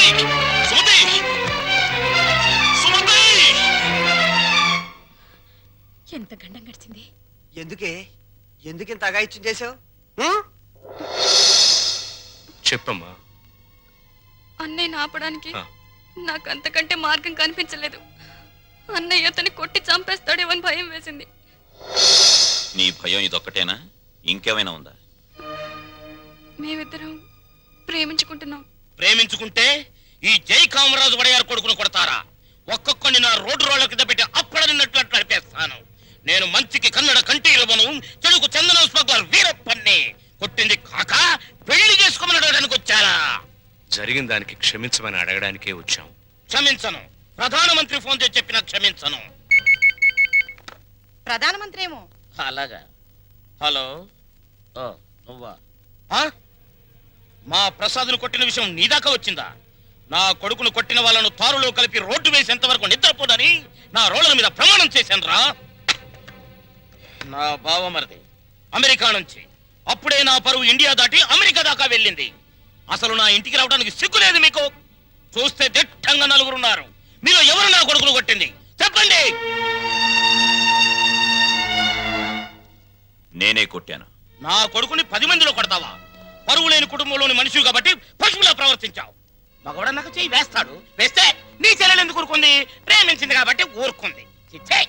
సుమతి ఎంత గండం గడిచింది? ఎందుకే? ఎందుకు ఇంత అగాయిత్యం చేసావు చెప్పమ్మా. అన్నయ్యని ఆపడానికి. నాకు అంతకంటే మార్గం కనిపించలేదు. అన్నయ్య అతన్ని కొట్టి చంపేస్తాడేమో అని భయం వేసింది. నీ భయం ఇదొక్కటేనా? ఇంకేమైనా ఉందా? మేమిద్దరం ప్రేమించుకుంటున్నాం. ప్రేమించుకుంటే ఈ జై కామరాజు వడయారు కొడుకును కొడతారా? ఒక్కొక్కని నా రోడ్డు రోడ్ల కింద పెట్టి అప్పడనిన్నట్లు అట్లా నడిపేస్తాను. నేను మంచికి కన్నడ కంటి ఇవ్వను చెడుకు చందన స్మగ్లర్ వీరప్పన్ని కొట్టింది కాక పెళ్ళి చేసుకోమని అడగడానికి వచ్చారా? జరిగిన దానికి క్షమించమని అడగడానికే వచ్చాం. క్షమించను. ప్రధానమంత్రి ఫోన్ చేసి చెప్పినా క్షమించను. ప్రధానమంత్రి ఏమో అలాగా. హలో. ఓ నువ్వా? ఆ? మా ప్రసాద్ను కొట్టిన విషయం నీ దాకా వచ్చిందా? నా కొడుకును కొట్టిన వాళ్ళను తారులో కలిపి రోడ్డు వేసేంత వరకు నిద్రపోదని నా రోడ్ల మీద ప్రమాణం చేశాను రా నా బావమరిది అమెరికా నుంచి. అప్పుడే నా పరువు ఇండియా దాటి అమెరికా దాకా వెళ్ళింది. అసలు నా ఇంటికి రావడానికి సిగ్గు లేదు మీకు. చూస్తే దిట్టంగా నలుగురున్నారు. మీలో ఎవరు నా కొడుకును కొట్టింది? చెప్పండి! నేనే కొట్టాను. నా కొడుకుని పది మందిలో కొడతావా? పరువు లేని కుటుంబంలోని మనిషి కాబట్టి పశువులా ప్రవర్తించావు. మగవాడ నాకు చెయ్యి వేస్తాడు. వేస్తే నీ చెల్లెలు ఎందుకు ఊరుకుంది? ప్రేమించింది కాబట్టి ఊరుకుంది. చిచ్చే!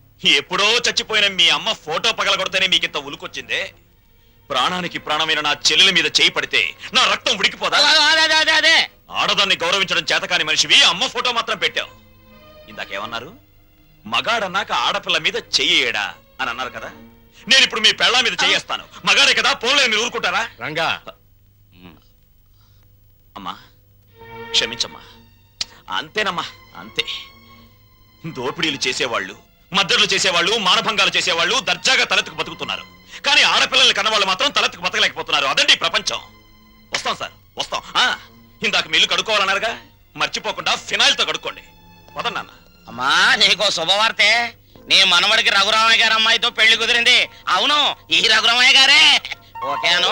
ఎప్పుడో చచ్చిపోయిన మీ అమ్మ ఫోటో పగలగొడితేనే మీకింత ఉలుకొచ్చిందే. ప్రాణానికి ప్రాణమైన నా చెల్లెల మీద చేయి పడితే నా రక్తం ఉడికిపోదా? ఆడదాన్ని గౌరవించడం చేతకాని మనిషివి అమ్మ ఫోటో మాత్రం పెట్టావు. ఇందాకేమన్నారు? మగాడన్నాక ఆడపిల్ల మీద చెయ్యేడా అని అన్నారు కదా? నేను ఇప్పుడు మీ పెళ్ళ మీద చెయ్యేస్తాను మగాడే కదా పోలే మీరు ఊరుకుంటారా? రంగా. అమ్మా క్షమించమ్మా. అంతేనమ్మా అంతే. దోపిడీలు చేసేవాళ్ళు మద్దతులు చేసేవాళ్ళు మానభంగాలు చేసేవాళ్ళు దర్జాగా తలెత్తుకు బతుకుతున్నారు. కానీ ఆడపిల్లల్ని కన్నవాళ్ళు మాత్రం తలెత్తుకు బతకలేకపోతున్నారు. అదండి ప్రపంచం. వస్తాం సార్ వస్తాం. ఇందాక మీ ఇల్లు కడుక్కోవాలన్నారుగా? మర్చిపోకుండా ఫినాయిల్తో కడుక్కోండి వదన్నా అమ్మా నీకో శుభవార్తే. నీ మనవడికి రఘురామయ్య గారి అమ్మాయితో పెళ్ళి కుదిరింది. అవును ఈ రఘురామయ్య గారే. ఓకేను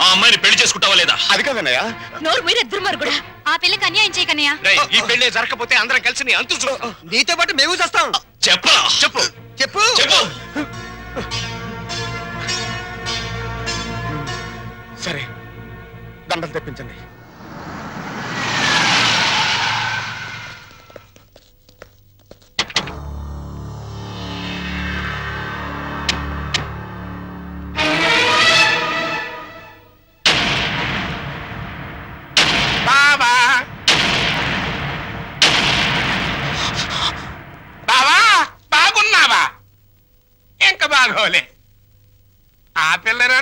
ఆ అమ్మాయిని పెళ్ళి చేసుకుంటావా లేదా? అది కాదన్నయ్య. నోరు మీరే దుర్మార్గుడా. ఆ. పిల్లకి అన్యాయం చేయకనయ్యా ఈ పెళ్ళి జరగకపోతే అందరం కలిసి నీ అంతు చూస్తాం. నీతో పాటు మేము చేస్తాం. చెప్పరా? చెప్పు. చెప్పు. చెప్పు. సరే. దండలు తెప్పించండి.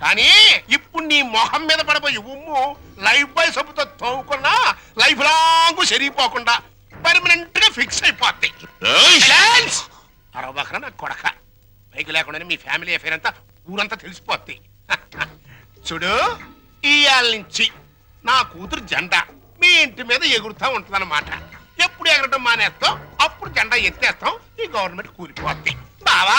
కానీ ఇప్పుడు నీ మొహం మీద పడబోయే ఉమ్ము లైఫ్ బాయ్ సబ్బుతో తోముకున్నా లైఫ్ లాంగ్ సరిగిపోకుండా పర్మనెంట్గా ఫిక్స్ అయిపోద్ది అరవకరా నా కొడక. బైక్ లేకుండానే మీ ఫ్యామిలీ అఫేర్ అంతా ఊరంతా తెలిసిపోద్ది. చూడు ఇయాల నుంచి నా కూతురు జెండా మీ ఇంటి మీద ఎగురుతా ఉంటుందన్నమాట. ఎప్పుడు ఎగరటం మానేస్తాం అప్పుడు జెండా ఎత్తేస్తాం ఈ గవర్నమెంట్ కూలిపోద్ది. బావా!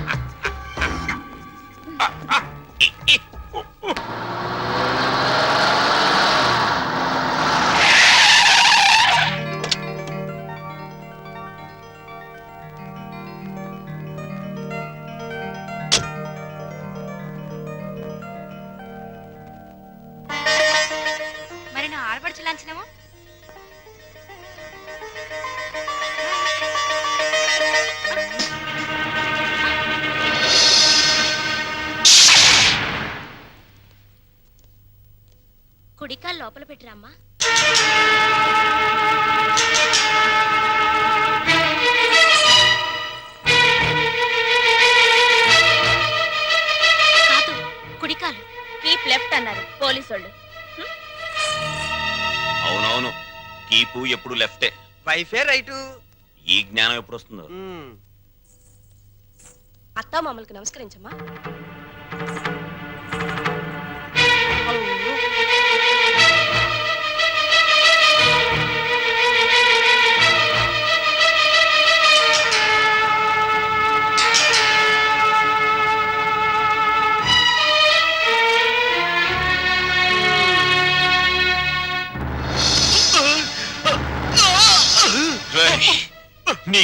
ఆ. ఆ, ఆ, ఇ, ఇ, ఉ, ఉ. మరి నా ఆడపడుచు లాంఛనము పెట్టిరమ్మా కాదు కుడికాలు. కీప్ లెఫ్ట్ అన్నారు పోలీసు వాళ్ళు అవునవును. కీపు ఎప్పుడు లెఫ్టే. వైఫే రైటు. ఈ జ్ఞానం ఎప్పుడు వస్తుందో. అత్తా మామూలుకి నమస్కరించమ్మా.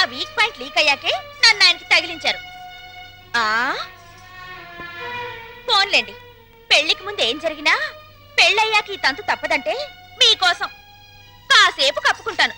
ఆ వీక్ పాయింట్ లీక్ అయ్యాకే నన్ను ఆయనకి తగిలించారు. ఆ? ఫోన్లేండి పెళ్ళికి ముందు ఏం జరిగినా పెళ్ళయ్యాక ఈ తంతు తప్పదంటే మీకోసం. కాసేపు కప్పుకుంటాను.